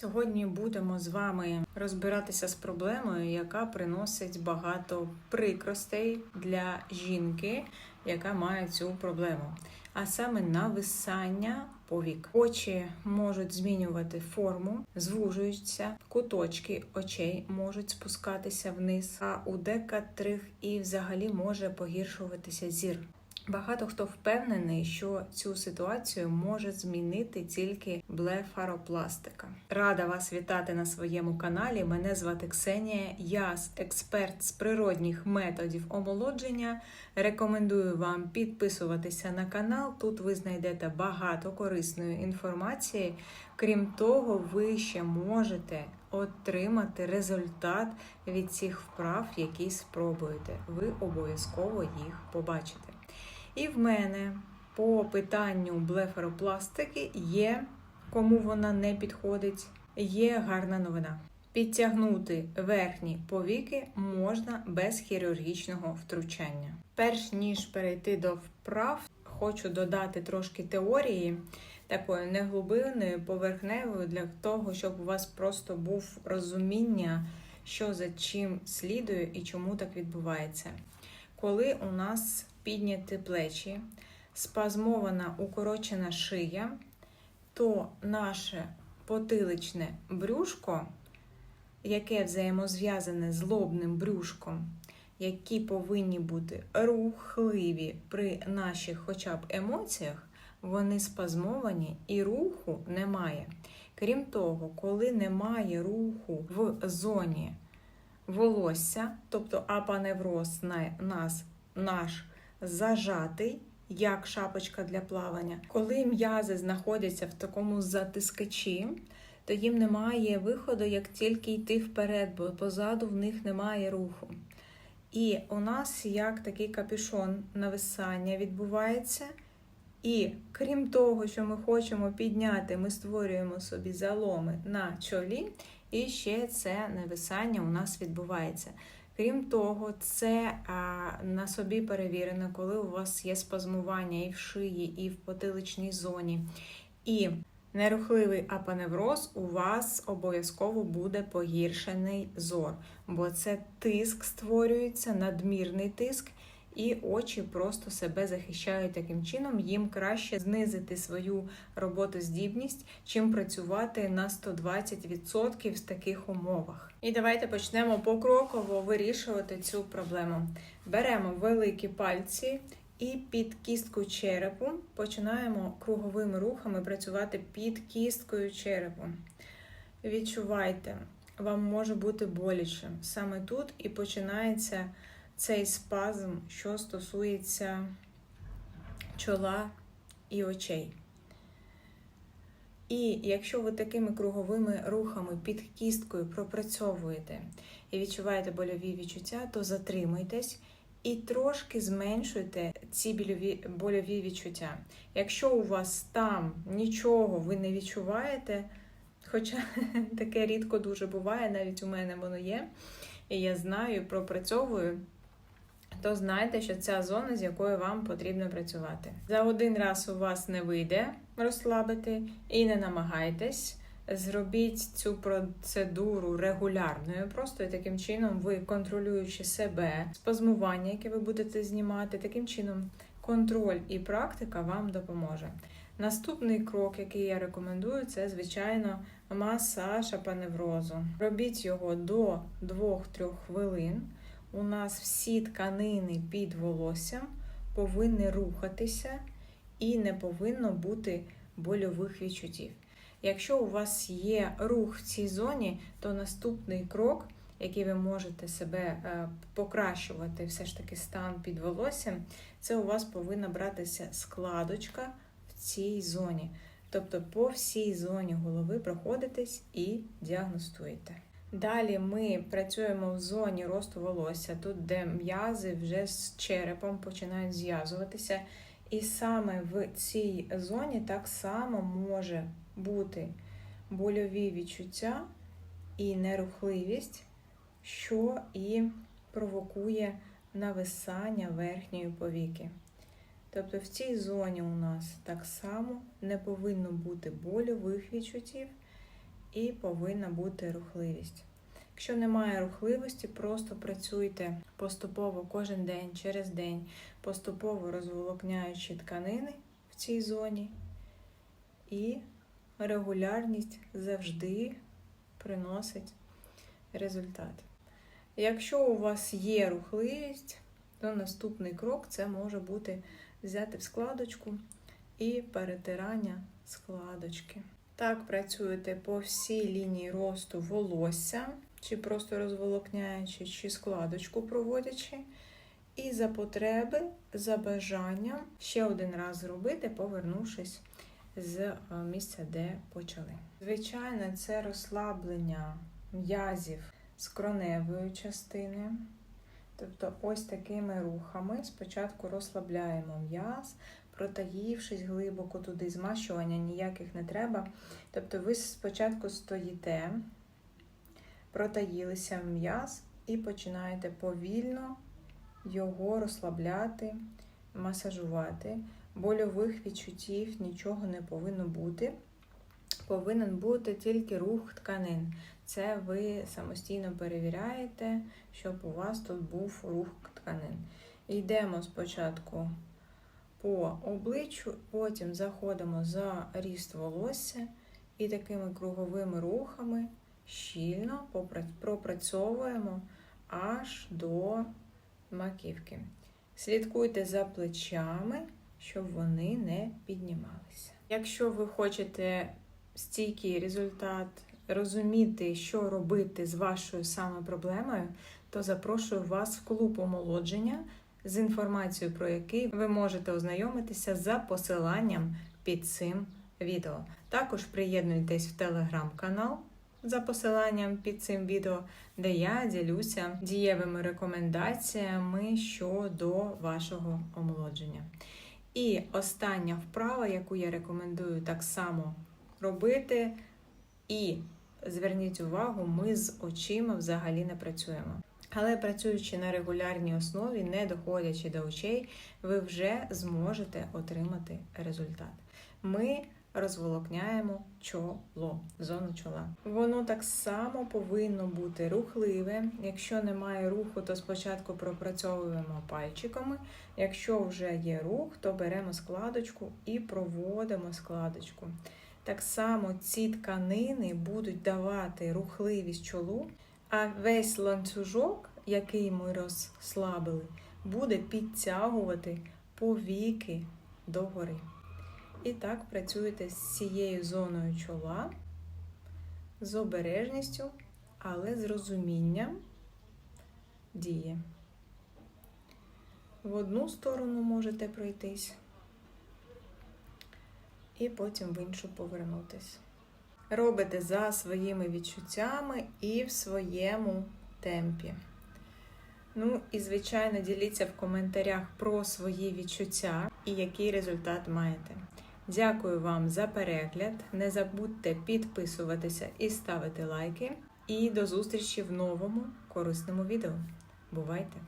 Сьогодні будемо з вами розбиратися з проблемою, яка приносить багато прикростей для жінки, яка має цю проблему. А саме нависання повік. Очі можуть змінювати форму, звужуються, куточки очей можуть спускатися вниз, а у декотрих і взагалі може погіршуватися зір. Багато хто впевнений, що цю ситуацію може змінити тільки блефаропластика. Рада вас вітати на своєму каналі. Мене звати Ксенія. Я експерт з природних методів омолодження. Рекомендую вам підписуватися на канал. Тут ви знайдете багато корисної інформації. Крім того, ви ще можете отримати результат від цих вправ, які спробуєте. Ви обов'язково їх побачите. І в мене по питанню блефаропластики є, кому вона не підходить, є гарна новина. Підтягнути верхні повіки можна без хірургічного втручання. Перш ніж перейти до вправ, хочу додати трошки теорії, такої неглибинної, поверхневої, для того, щоб у вас просто був розуміння, що за чим слідує і чому так відбувається. Коли у нас підняті плечі, спазмована укорочена шия, то наше потиличне брюшко, яке взаємозв'язане з лобним брюшком, які повинні бути рухливі при наших хоча б емоціях, вони спазмовані і руху немає. Крім того, коли немає руху в зоні волосся, тобто апаневроз на нас наш зажатий, як шапочка для плавання. Коли м'язи знаходяться в такому затискачі, то їм немає виходу, як тільки йти вперед, бо позаду в них немає руху. І у нас як такий капюшон нависання відбувається. І крім того, що ми хочемо підняти, ми створюємо собі заломи на чолі, і ще це нависання у нас відбувається. Крім того, це а, на собі перевірено, коли у вас є спазмування і в шиї, і в потиличній зоні. І нерухливий апаневроз у вас обов'язково буде погіршений зор, бо це тиск створюється, надмірний тиск. І очі просто себе захищають таким чином, їм краще знизити свою роботоздібність, чим працювати на 120% в таких умовах. І давайте почнемо покроково вирішувати цю проблему. Беремо великі пальці і під кісткою черепу починаємо круговими рухами працювати під кісткою черепу. Відчувайте, вам може бути боляче саме тут і починається цей спазм, що стосується чола і очей. І якщо ви такими круговими рухами під кісткою пропрацьовуєте і відчуваєте больові відчуття, то затримуйтесь і трошки зменшуйте ці больові, больові відчуття. Якщо у вас там нічого ви не відчуваєте, хоча таке рідко дуже буває, навіть у мене воно є, і я знаю, пропрацьовую то знайте, що ця зона, з якою вам потрібно працювати. За один раз у вас не вийде розслабити і не намагайтесь. Зробіть цю процедуру регулярною, просто і таким чином ви контролюючи себе, спазмування, яке ви будете знімати, таким чином контроль і практика вам допоможе. Наступний крок, який я рекомендую, це, звичайно, масаж апаневрозу. Робіть його до 2-3 хвилин у нас всі тканини під волоссям повинні рухатися і не повинно бути больових відчуттів. Якщо у вас є рух в цій зоні, то наступний крок, який ви можете себе е, покращувати, все ж таки стан під волоссям, це у вас повинна братися складочка в цій зоні. Тобто по всій зоні голови проходитесь і діагностуєте. Далі ми працюємо в зоні росту волосся, тут, де м'язи вже з черепом починають зв'язуватися. І саме в цій зоні так само може бути больові відчуття і нерухливість, що і провокує нависання верхньої повіки. Тобто в цій зоні у нас так само не повинно бути больових відчуттів і повинна бути рухливість. Якщо немає рухливості, просто працюйте поступово кожен день, через день, поступово розволокняючи тканини в цій зоні, і регулярність завжди приносить результат. Якщо у вас є рухливість, то наступний крок це може бути взяти в складочку і перетирання складочки. Так працюєте по всій лінії росту волосся, чи просто розволокняючи, чи складочку проводячи. І за потреби, за бажанням ще один раз зробити, повернувшись з е, місця, де почали. Звичайно, це розслаблення м'язів з кроневої частини. Тобто, ось такими рухами спочатку розслабляємо м'яз, протаївшись глибоко туди, змащування ніяких не треба. Тобто, ви спочатку стоїте, протаїлися в м'яз і починаєте повільно його розслабляти, масажувати. Больових відчуттів нічого не повинно бути. Повинен бути тільки рух тканин. Це ви самостійно перевіряєте, щоб у вас тут був рух тканин. Йдемо спочатку по обличчю, потім заходимо за ріст волосся і такими круговими рухами щільно пропрацьовуємо аж до маківки. Слідкуйте за плечами, щоб вони не піднімалися. Якщо ви хочете стійкий результат, розуміти, що робити з вашою саме проблемою, то запрошую вас в клуб омолодження, з інформацією про який ви можете ознайомитися за посиланням під цим відео. Також приєднуйтесь в телеграм-канал за посиланням під цим відео, де я ділюся дієвими рекомендаціями щодо вашого омолодження. І остання вправа, яку я рекомендую так само робити, і зверніть увагу, ми з очима взагалі не працюємо. Але працюючи на регулярній основі, не доходячи до очей, ви вже зможете отримати результат. Ми розволокняємо чоло, зону чола. Воно так само повинно бути рухливе. Якщо немає руху, то спочатку пропрацьовуємо пальчиками. Якщо вже є рух, то беремо складочку і проводимо складочку. Так само ці тканини будуть давати рухливість чолу, а весь ланцюжок, який ми розслабили, буде підтягувати повіки догори. І так працюєте з цією зоною чола, з обережністю, але з розумінням дії. В одну сторону можете пройтись, і потім в іншу повернутись. Робите за своїми відчуттями і в своєму темпі. Ну і, звичайно, діліться в коментарях про свої відчуття і який результат маєте. Дякую вам за перегляд. Не забудьте підписуватися і ставити лайки. І до зустрічі в новому корисному відео. Бувайте!